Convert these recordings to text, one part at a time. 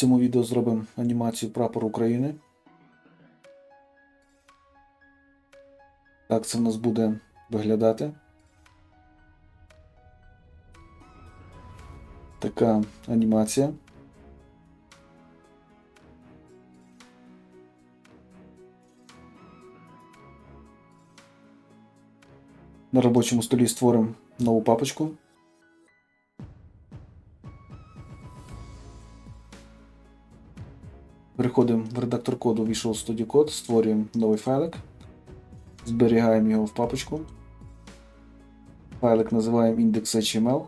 цьому відео зробимо анімацію прапору України. Так це в нас буде виглядати. Така анімація. На робочому столі створимо нову папочку. Коду Visual Studio Code, створюємо новий файлик, зберігаємо його в папочку. Файлик називаємо index.html.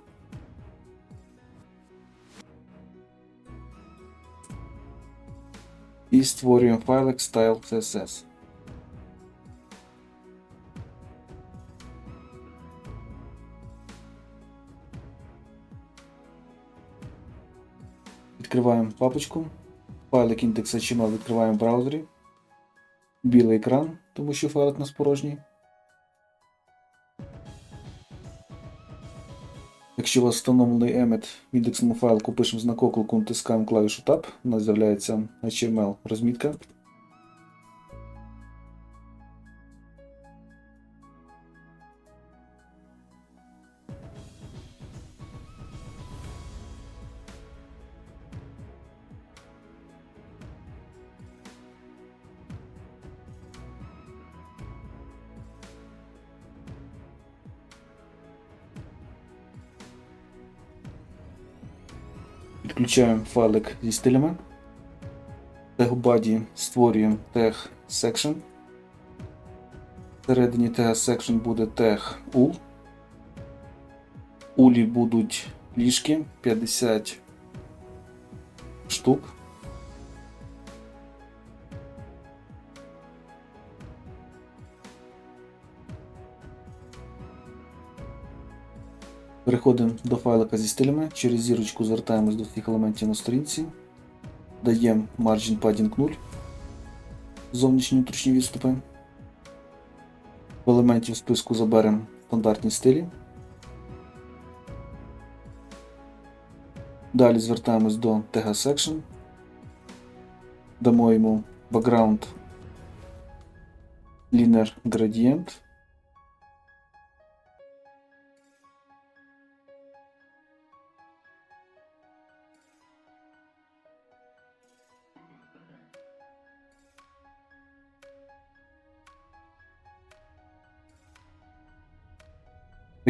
І створюємо файлик style.css. Відкриваємо папочку. Файлик index.html відкриваємо в браузері. Білий екран, тому що файлик у нас порожній. Якщо у вас встановлений emmet в індексному файлику пишемо знак оклику, натискаємо клавішу Tab, у нас з'являється HTML розмітка. Підключаємо файлик зі стилями. Тегубаді створюємо tag section. Всередині tag section буде tag ul. Улі будуть ліжки 50 штук. Переходимо до файлика зі стилями. Через зірочку звертаємось до всіх елементів на сторінці. Даємо Margin Padding 0. Зовнішні внутрішні відступи. В елементів списку заберемо стандартні стилі. Далі звертаємось до Tag Section. Дамо йому background Linear Gradient.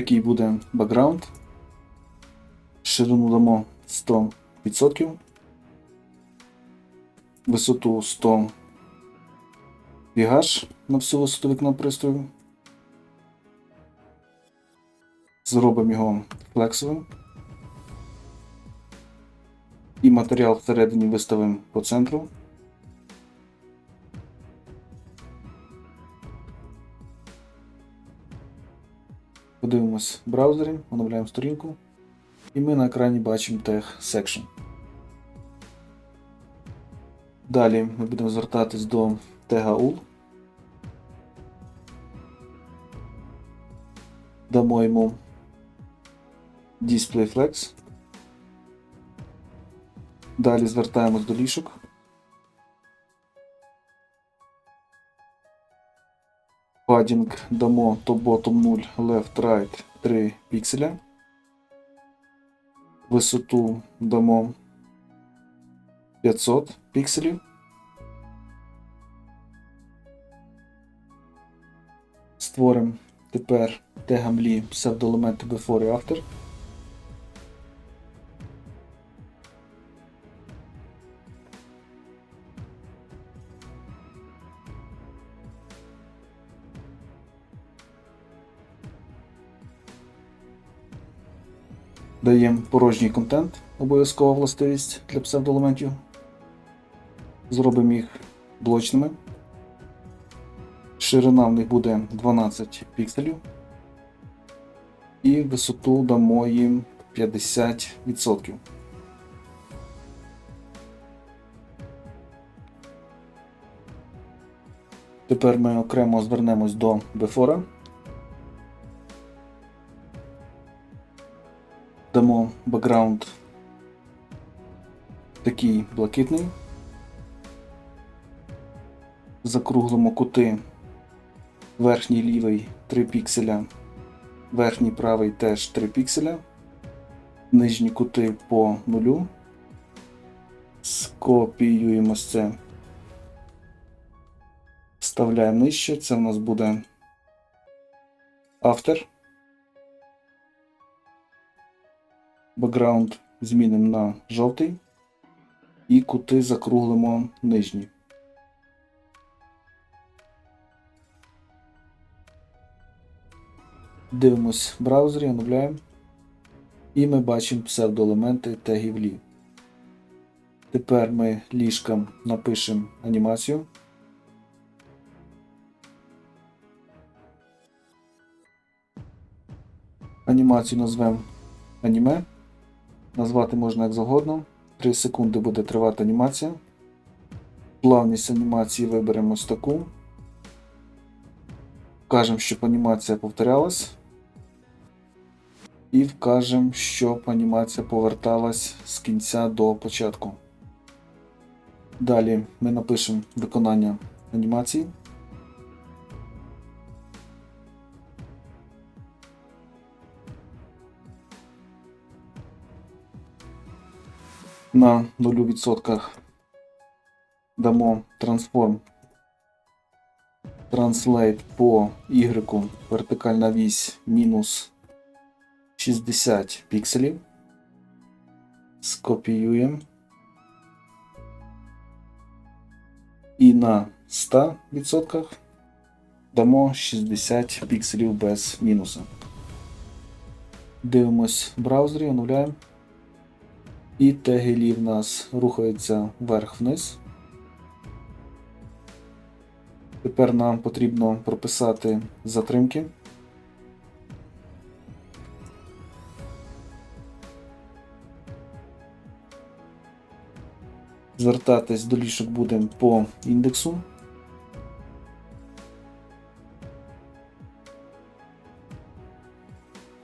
Такий буде бекграунд. Ширину дамо 100%. Висоту 100 фігаш на всю висоту вікна пристрою. Зробимо його флексовим. І матеріал всередині виставимо по центру. Подивимось в браузері, оновляємо сторінку. І ми на екрані бачимо Tag Section. Далі ми будемо звертатись до тега UL. Дамо йому Display Flex. Далі звертаємось до лішок. Padding дамо top-bottom 0, left-right 3 пікселя. Висоту дамо 500 пікселів. Створимо тепер тегамлі псевдоелементи before і after. Даємо порожній контент, обов'язкова властивість для псевдоелементів. Зробимо їх блочними. Ширина в них буде 12 пікселів. І висоту дамо їм 50%. Тепер ми окремо звернемось до бефора. Дамо background такий блакитний. Закруглимо кути. Верхній лівий 3 пікселя, верхній правий теж 3 пікселя. Нижні кути по нулю. Скопіюємо це. Вставляємо нижче. Це в нас буде After. Бекграунд змінимо на жовтий. І кути закруглимо нижні. Дивимось в браузері, оновляємо. І ми бачимо псевдоелементи тегів лі. Тепер ми ліжкам напишемо анімацію. Анімацію назвемо аніме. Назвати можна як завгодно. 3 секунди буде тривати анімація. Плавність анімації виберемо ось таку. Вкажемо, щоб анімація повторялась. І вкажемо, щоб анімація поверталась з кінця до початку. Далі ми напишемо виконання анімації. На 0% дамо transform translate по Y вертикальна вісь мінус 60 пікселів. Скопіюємо. І на 100% дамо 60 пікселів без мінуса. Дивимось в браузері, оновляємо. І теги в нас рухаються вверх-вниз. Тепер нам потрібно прописати затримки. Звертатись до лішок будемо по індексу.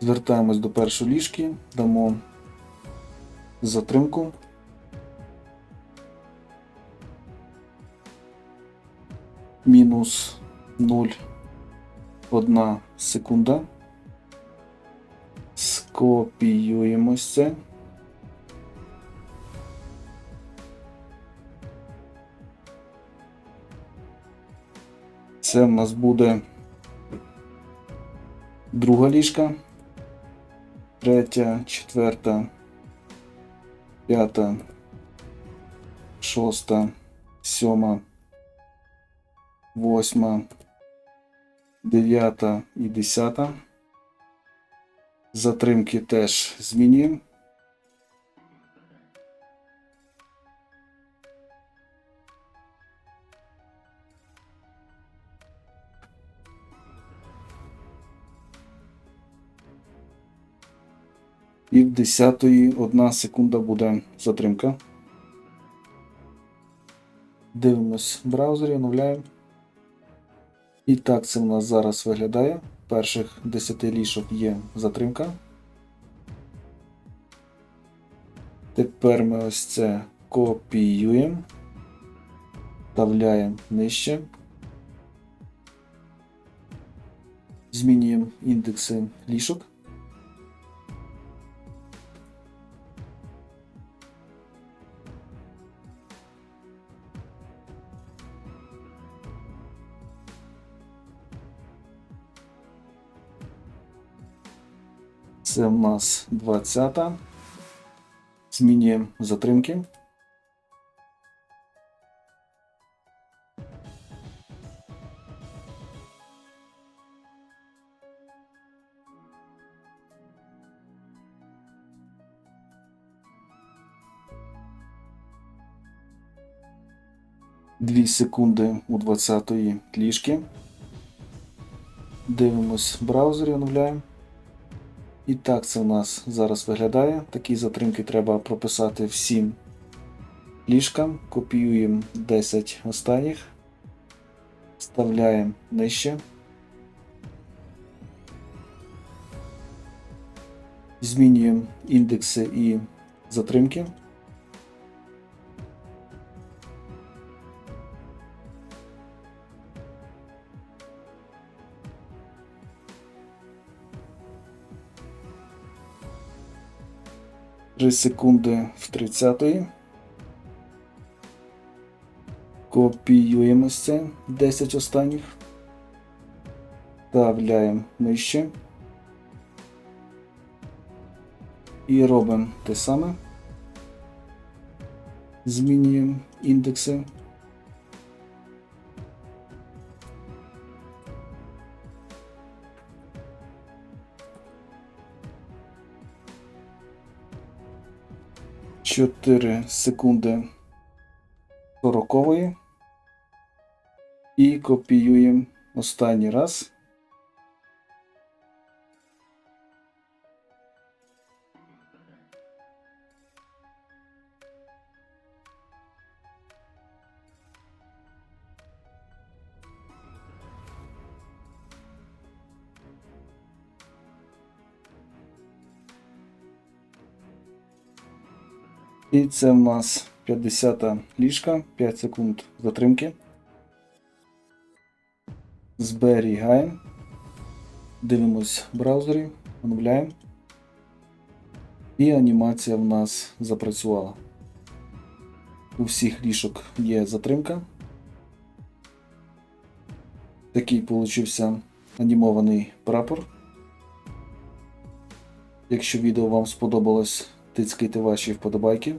Звертаємось до першої ліжки, дамо затримку. Мінус 0,1 секунда. Скопіюємо це. Це в нас буде друга ліжка, третя, четверта, п'ята, шоста, сьома, восьма, дев'ята і десята. Затримки теж змінюємо. І в 10 одна секунда буде затримка. Дивимось в браузері, оновляємо. І так це в нас зараз виглядає. Перших 10 лішок є затримка. Тепер ми ось це копіюємо, вставляємо нижче. Змінюємо індекси лішок. Це в нас 20. Змінюємо затримки. Дві секунди у 20-ї клішки. Дивимось в браузері, оновляємо. І так це у нас зараз виглядає. Такі затримки треба прописати всім ліжкам. Копіюємо 10 останніх, вставляємо нижче. Змінюємо індекси і затримки. 3 секунди в 30. Копіюємо це 10 останніх. Вставляємо нижче. І робимо те саме. Змінюємо індекси. Чотири секунди сорокової. І копіюємо останній раз. І це в нас 50 ліжка, 5 секунд затримки. Зберігаємо. Дивимось в браузері, оновляємо. І анімація в нас запрацювала. У всіх ліжок є затримка. Такий получився анімований прапор. Якщо відео вам сподобалось, тицькайте ваші вподобайки.